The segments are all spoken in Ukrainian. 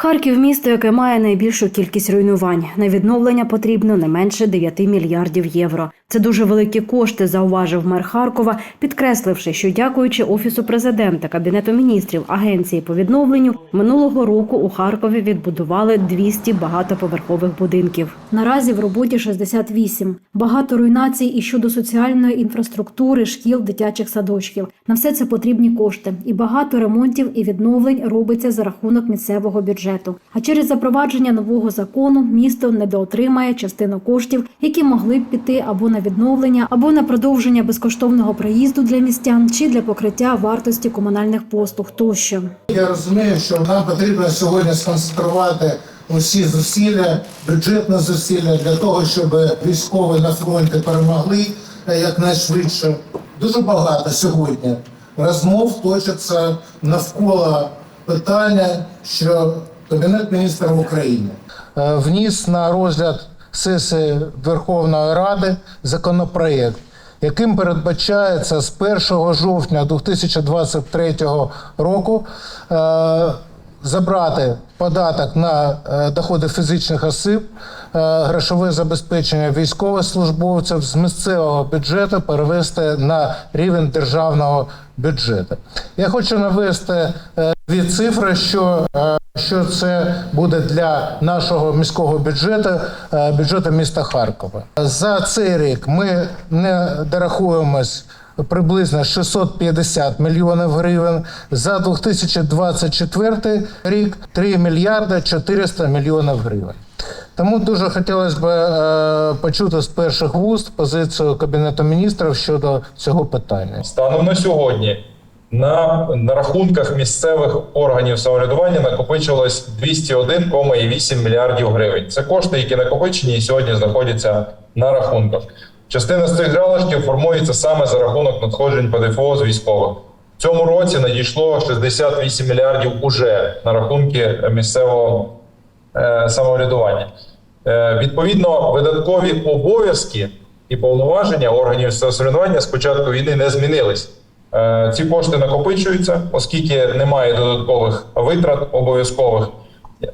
Харків місто, яке має найбільшу кількість руйнувань. На відновлення потрібно не менше 9 мільярдів євро. Це дуже великі кошти, зауважив мер Харкова, підкресливши, що дякуючи офісу президента, кабінету міністрів, агенції по відновленню минулого року у Харкові відбудували 200 багатоповерхових будинків. Наразі в роботі 68. Багато руйнацій і щодо соціальної інфраструктури, шкіл, дитячих садочків. На все це потрібні кошти, і багато ремонтів і відновлень робиться за рахунок місцевого бюджету. А через запровадження нового закону місто недоотримає частину коштів, які могли б піти або на відновлення, або на продовження безкоштовного проїзду для містян, чи для покриття вартості комунальних послуг тощо. Я розумію, що нам потрібно сьогодні сконцентрувати усі зусилля, бюджетне зусилля для того, щоб військові на фронті перемогли якнайшвидше. Дуже багато сьогодні розмов точиться навколо питання, що Кабінет міністрів України е, вніс на розгляд сесії Верховної Ради законопроєкт, яким передбачається з 1 жовтня 2023 року е, забрати податок на е, доходи фізичних осіб, грошове забезпечення військовослужбовців з місцевого бюджету перевести на рівень державного бюджету. Я хочу навести дві цифри, що що це буде для нашого міського бюджету, е, бюджету міста Харкова. За цей рік ми не дорахуємось приблизно 650 мільйонів гривень. За 2024 рік 3 мільярди 400 мільйонів гривень. Тому дуже хотілося б е, почути з перших вуст позицію Кабінету міністрів щодо цього питання. Станом на сьогодні на, на рахунках місцевих органів самоврядування накопичилось 201,8 мільярдів гривень. Це кошти, які накопичені і сьогодні знаходяться на рахунках. Частина з цих залишків формується саме за рахунок надходжень ПДФО з військових. В цьому році надійшло 68 мільярдів уже на рахунки місцевого е, самоврядування. Е, відповідно, видаткові обов'язки і повноваження органів самоврядування з початку війни не змінились. Е, ці кошти накопичуються, оскільки немає додаткових витрат обов'язкових.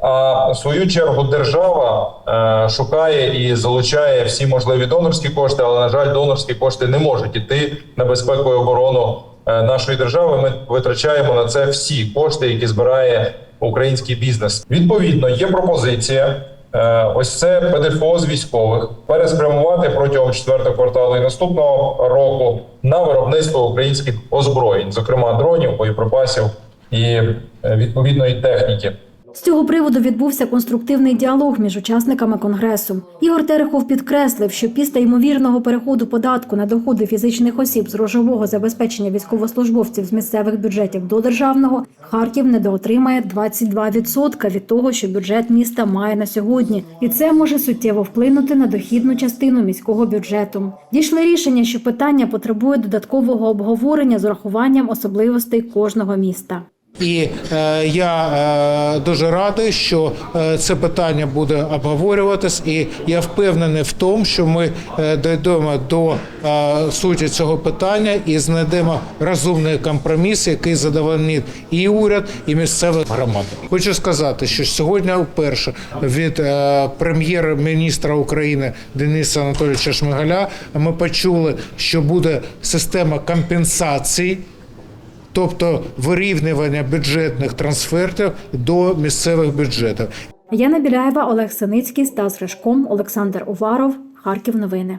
А в свою чергу держава е, шукає і залучає всі можливі донорські кошти, але на жаль, донорські кошти не можуть іти на безпеку і оборону е, нашої держави. Ми витрачаємо на це всі кошти, які збирає український бізнес. Відповідно, є пропозиція. Е, Ось це ПДФО з військових переспрямувати протягом четвертого кварталу і наступного року на виробництво українських озброєнь, зокрема дронів, боєприпасів і е, відповідної техніки. З цього приводу відбувся конструктивний діалог між учасниками конгресу. Ігор Терехов підкреслив, що після ймовірного переходу податку на доходи фізичних осіб з грошового забезпечення військовослужбовців з місцевих бюджетів до державного Харків недоотримає 22% від того, що бюджет міста має на сьогодні, і це може суттєво вплинути на дохідну частину міського бюджету. Дійшли рішення, що питання потребує додаткового обговорення з урахуванням особливостей кожного міста. І е, я е, дуже радий, що е, це питання буде обговорюватись, і я впевнений в тому, що ми е, дійдемо до е, суті цього питання і знайдемо розумний компроміс, який задовольнить і уряд, і місцеві громади. Хочу сказати, що сьогодні вперше від е, прем'єр-міністра України Дениса Анатолійовича Шмигаля ми почули, що буде система компенсацій тобто вирівнювання бюджетних трансфертів до місцевих бюджетів. Яна Біляєва, Олег Синицький, Стас Ришком, Олександр Уваров. Харків новини.